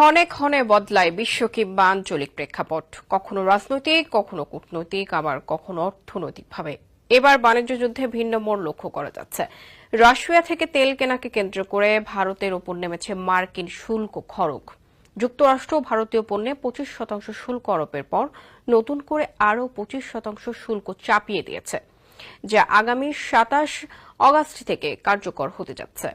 ক্ষণে ক্ষণে বদলায় বিশ্ব কিংবা আঞ্চলিক প্রেক্ষাপট। কখনো রাজনৈতিক, কখনো কূটনৈতিক, আবার কখনো অর্থনৈতিকভাবে। এবার বাণিজ্য যুদ্ধে ভিন্ন মোড় লক্ষ্য করা যাচ্ছে। রাশিয়া থেকে তেল কেনাকে কেন্দ্র করে ভারতের ওপর নেমেছে মার্কিন শুল্ক খড়গ। যুক্তরাষ্ট্র ভারতীয় পণ্যে পঁচিশ শতাংশ শুল্ক আরোপের পর নতুন করে আরও পঁচিশ শতাংশ শুল্ক চাপিয়ে দিয়েছে, যা আগামী সাতাশ অগাস্ট থেকে কার্যকর হতে যাচ্ছে।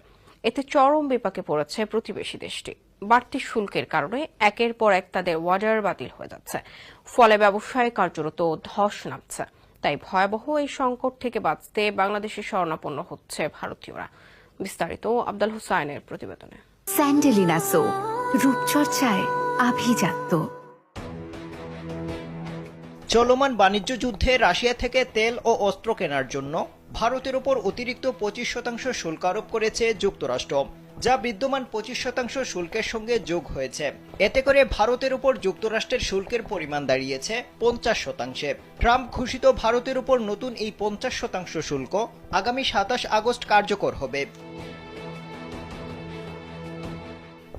এতে চরম বিপাকে পড়েছে প্রতিবেশী দেশটি। বাড়তি শুল্কের কারণে একের পর এক তাদের ওয়ার্ডার বাতিল হয়ে যাচ্ছে। ফলে ব্যবসায় কার্যরত ধস নামছে। তাই ভয়াবহ এই সংকট থেকে বাঁচতে বাংলাদেশে শরণাপন্ন হচ্ছে ভারতীয়রা। বিস্তারিত আব্দুল হুসাইনের প্রতিবেদনে। স্যান্ডেলিনা সো রূপচর্চায় আভিজাত্য। চলমান বাণিজ্য যুদ্ধে রাশিয়া থেকে তেল ও অস্ত্র কেনার জন্য ভারতের উপর অতিরিক্ত পঁচিশ শতাংশ শুল্ক আরোপ করেছে যুক্তরাষ্ট্র, যা বিদ্যমান পঁচিশ শতাংশ শুল্কের সঙ্গে যোগ হয়েছে। এতে করে ভারতের উপর যুক্তরাষ্ট্রের শুল্কের পরিমাণ দাঁড়িয়েছে পঞ্চাশ শতাংশে। ট্রাম্প ঘোষিত ভারতের উপর নতুন এই পঞ্চাশ শতাংশ শুল্ক আগামী সাতাশ আগস্ট কার্যকর হবে।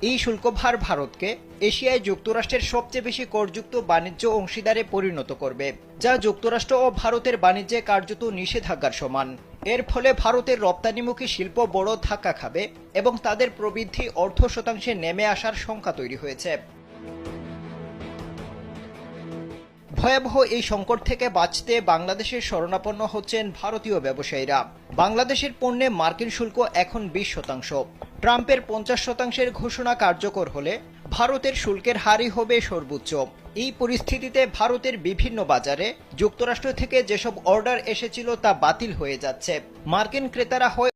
এই শুল্কভার ভারতকে এশিয়ায় যুক্তরাষ্ট্রের সবচেয়ে বেশি করযুক্ত বাণিজ্য অংশীদারে পরিণত করবে, যা যুক্তরাষ্ট্র ও ভারতের বাণিজ্যে কার্যত নিষেধাজ্ঞার সমান। এর ফলে ভারতের রপ্তানিমুখী শিল্প বড় ধাক্কা খাবে এবং তাদের প্রবৃদ্ধি অর্ধ শতাংশে নেমে আসার শঙ্কা তৈরি হয়েছে। ভয়াবহ এই সংকট থেকে বাঁচতে বাংলাদেশের শরণাপন্ন হচ্ছেন ভারতীয় ব্যবসায়ীরা। বাংলাদেশের পণ্যে মার্কিন শুল্ক এখন বিশ শতাংশ। ট্রাম্পের পঞ্চাশ শতাংশের ঘোষণা কার্যকর হলে ভারতের শুল্কের হারই হবে সর্বোচ্চ। এই পরিস্থিতিতে ভারতের বিভিন্ন বাজারে যুক্তরাষ্ট্র থেকে যেসব অর্ডার এসেছিল তা বাতিল হয়ে যাচ্ছে। মার্কিন ক্রেতারা হয়